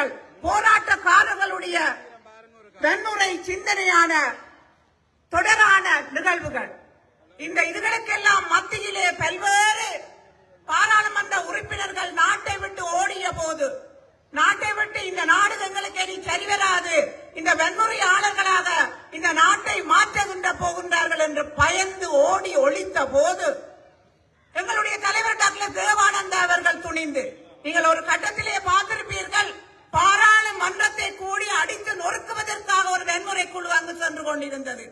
போராட்டங்கள் போராட்டக்காரர்களுடைய வன்முறை சிந்தனையான தொடரான நிகழ்வுகள். இந்த இதுகளுக்கெல்லாம் மத்தியிலே பல்வேறு பாராளுமன்ற உறுப்பினர்கள் நாட்டை விட்டு ஓடிய போது நாட்டை விட்டு இந்த நாடு எங்களுக்கு இனி சரிவராது இந்த வன்முறையாளர்களாக இந்த நாட்டை மாற்றுகின்ற போகின்றார்கள் என்று பயந்து ஓடி ஒழித்த போது எங்களுடைய தலைவர் டாக்டர் தேவானந்தா அவர்கள் துணிந்து நீங்கள் ஒரு கட்டத்திலே பார்த்து குழு அங்கு சென்று கொண்டிருந்தது.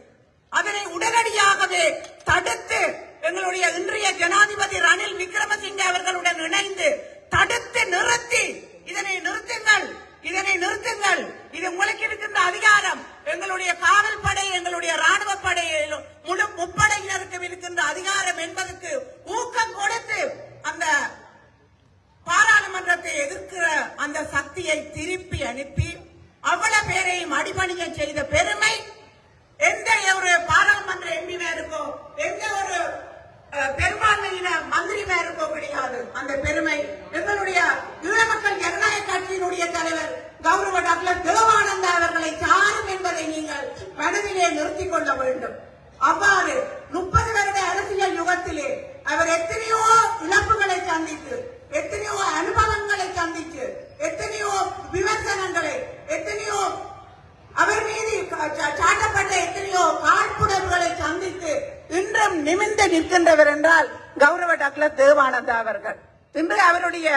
அதனை உடனடியாகவே தடுத்து எங்களுடைய இன்றைய ஜனாதிபதி ரணில் விக்ரமசிங்கே அவர்களுடன் இணைந்து தடுத்து நிறுத்தி இதனை நிறுத்துங்கள் இதனை நிறுத்துங்கள். இது உங்களுக்கு இருக்கின்ற அதிகாரம். எங்களுடைய காவல் படை எங்களுடைய ராணுவ படையிலும் முழு முப்படையினருக்கும் இருக்கின்ற அதிகாரம் என்பதற்கு ஊக்கம் கொடுத்து அந்த பாராளுமன்றத்தை எதிர்க்கிற அந்த சக்தியை திருப்பி அனுப்பி பேரையும் செய்த பெருமை. எந்த ஒரு பாராளுமன்ற எம்பி மேருக்கோ எந்த ஒரு பெரும்பான்மையின மந்திரி மேருக்கோ கிடையாது அந்த பெருமை. எங்களுடைய ஈழ மக்கள் ஜனநாயக கட்சியினுடைய தலைவர் கௌரவ டாக்டர் தேவானந்தா அவர்களை சாரும் என்பதை நீங்கள் மனதிலே நிறுத்திக் கொள்ள வேண்டும். அவ்வாறு நிற்கின்றவர் என்றால் கௌரவ டாக்டர் தேவானந்தா அவர்கள். இன்று அவருடைய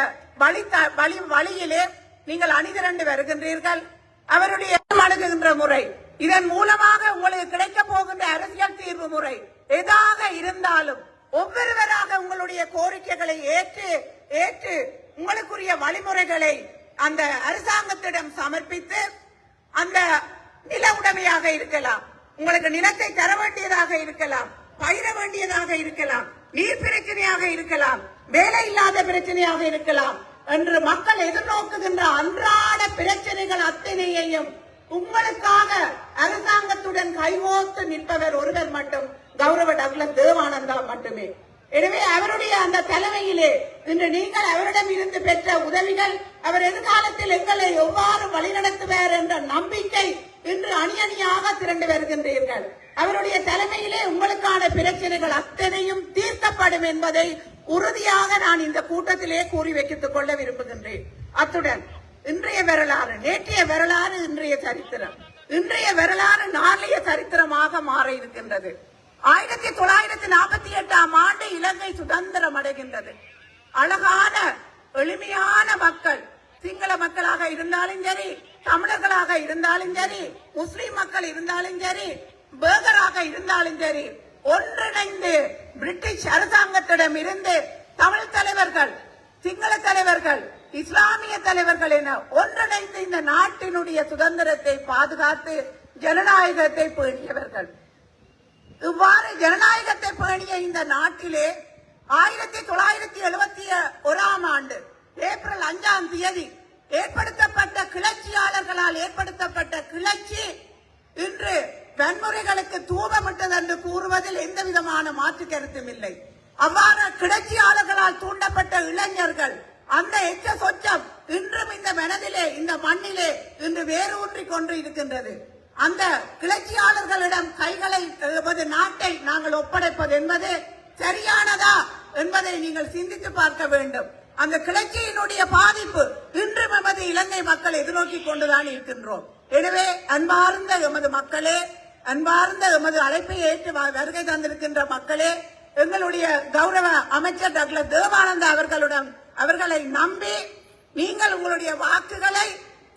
வழி வழி வழியிலே நீங்கள் அணிதிரண்டு வருகின்றீர்கள். அவருடைய அணுகுகின்ற முறை இதன் மூலமாக உங்களுக்கு கிடைக்க போகின்ற அரசியல் தீர்வு முறை எதாக இருந்தாலும் ஒவ்வொருவராக உங்களுடைய கோரிக்கைகளை ஏற்று ஏற்று உங்களுக்குரிய வழிமுறைகளை அந்த அரசாங்கத்திடம் சமர்ப்பித்து அந்த நில உடமையாக இருக்கலாம். உங்களுக்கு நிலத்தை தர வேண்டியதாக இருக்கலாம். பயிர வேண்டியதாக இருக்கலாம் நீர் பிரச்சனையாக இருக்கலாம் வேலை இல்லாத பிரச்சனையாக இருக்கலாம் என்று மக்கள் எதிர்நோக்குகின்ற அன்றாட பிரச்சனைகள் அத்தனையையும் உங்களுக்காக அரசாங்கத்துடன் கைகோர்த்து நிற்பவர் ஒருவர் மட்டும் கௌரவ டக்ளஸ் தேவானந்தா மட்டுமே. எனவே அவருடைய அந்த தலைமையிலே இன்று நீங்கள் அவரிடம் இருந்து பெற்ற உதவிகள் அவர் எதிர்காலத்தில் எங்களை எவ்வாறு வழிநடத்துவார் என்ற நம்பிக்கை இன்று அணி அணியாக திரண்டு வருகின்றீர்கள். அவருடைய பிரச்சனைகள் அத்தனையும் தீர்க்கப்படும் என்பதை உறுதியாக நான் இந்த கூட்டத்திலே கூறி வைத்துக் கொள்ள விரும்புகின்றேன். அத்துடன் இன்றைய வரலாறு நேற்றைய வரலாறு இன்றைய சரித்திரம். இன்றைய வரலாறு நாளைய சரித்திரமாக மாற இருக்கின்றது. ஆயிரத்தி தொள்ளாயிரத்தி நாற்பத்தி எட்டாம் ஆண்டு இலங்கை சுதந்திரம் அடைகின்றது. அழகான எளிமையான மக்கள் சிங்கள மக்களாக இருந்தாலும் சரி தமிழர்களாக இருந்தாலும் சரி முஸ்லிம் மக்கள் இருந்தாலும் சரி பேகராக இருந்தாலும் சரி ஒன்றிணைந்து பிரிட்டிஷ் அரசாங்கத்திடம் இருந்து தமிழ் தலைவர்கள் சிங்கள தலைவர்கள் இஸ்லாமிய தலைவர்கள் என ஒன்றிணைந்து இந்த நாட்டினுடைய சுதந்திரத்தை பாதுகாத்து ஜனநாயகத்தை பேணியவர்கள். இவ்வாறு ஜனநாயகத்தை பேணிய இந்த நாட்டிலே ஆயிரத்தி தொள்ளாயிரத்தி எழுபத்தி ஒராம் ஆண்டு ஏப்ரல் அஞ்சாம் தேதி ஏற்படுத்தப்பட்ட கிளர்ச்சியாளர்களால் ஏற்படுத்தப்பட்ட கிளர்ச்சி இன்று வன்முறைகளுக்கு தூபமிட்டது என்று கூறுவதில் எந்த விதமான மாற்று கருத்தும் இல்லை. அவ்வாறு கிளர்ச்சியாளர்களால் தூண்டப்பட்ட இளைஞர்கள் அந்த எச்ச சொச்சம் இன்றும் இந்த மனதிலே இந்த மண்ணிலே இன்று வேரூன்றி கொண்டு இருக்கின்றது. அந்த கிளர்ச்சியாளர்களிடம் கைகளை எமது நாட்டை நாங்கள் ஒப்படைப்பது என்பது சரியானதா என்பதை நீங்கள் சிந்தித்து பார்க்க வேண்டும். அந்த கிளர்ச்சியினுடைய பாதிப்பு இன்றும் எமது இலங்கை மக்கள் எதிர்நோக்கி கொண்டுதான் இருக்கின்றோம். எனவே அன்பார்ந்த எமது மக்களே அன்பார்ந்த எமது அழைப்பை ஏற்று வ- வருகை தந்திருக்கின்ற மக்களே எங்களுடைய கௌரவ அமைச்சர் டாக்டர் தேவானந்தா அவர்களுடன் அவர்களை நம்பி நீங்கள் உங்களுடைய வாக்குகளை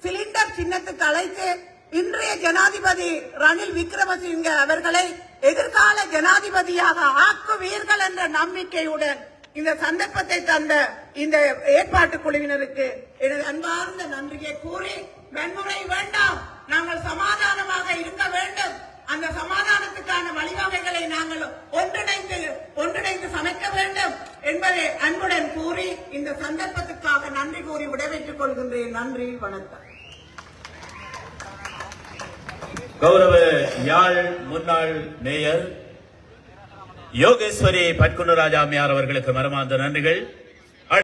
சிலிண்டர் சின்னத்துக்கு அழைத்து இன்றைய ஜனாதிபதி ரணில் விக்ரமசிங்க அவர்களை எதிர்கால ஜனாதிபதியாக ஆக்குவீர்கள் என்ற நம்பிக்கையுடன் இந்த சந்தர்ப்பத்தை தந்த இந்த ஏற்பாட்டு குழுவினருக்கு எனது அன்பார்ந்த நன்றியை கூறி வன்முறை வேண்டாம். நாங்கள் சமாதானமாக இருக்க வேண்டும். அந்த சமாதானத்துக்கான வழிவகைகளை நாங்கள் ஒன்றிணைந்து ஒன்றிணைந்து சமைக்க வேண்டும் என்பதை அன்புடன் கூறி இந்த சந்தர்ப்பத்துக்காக நன்றி கூறி விடைபெற்றுக் கொள்கின்றேன். நன்றி வணக்கம். கௌரவ யாழ் முன்னாள் மேயர் யோகேஸ்வரி பட்குண்டராஜாமியார் அவர்களுக்கு மரமார்ந்த நன்றிகள்.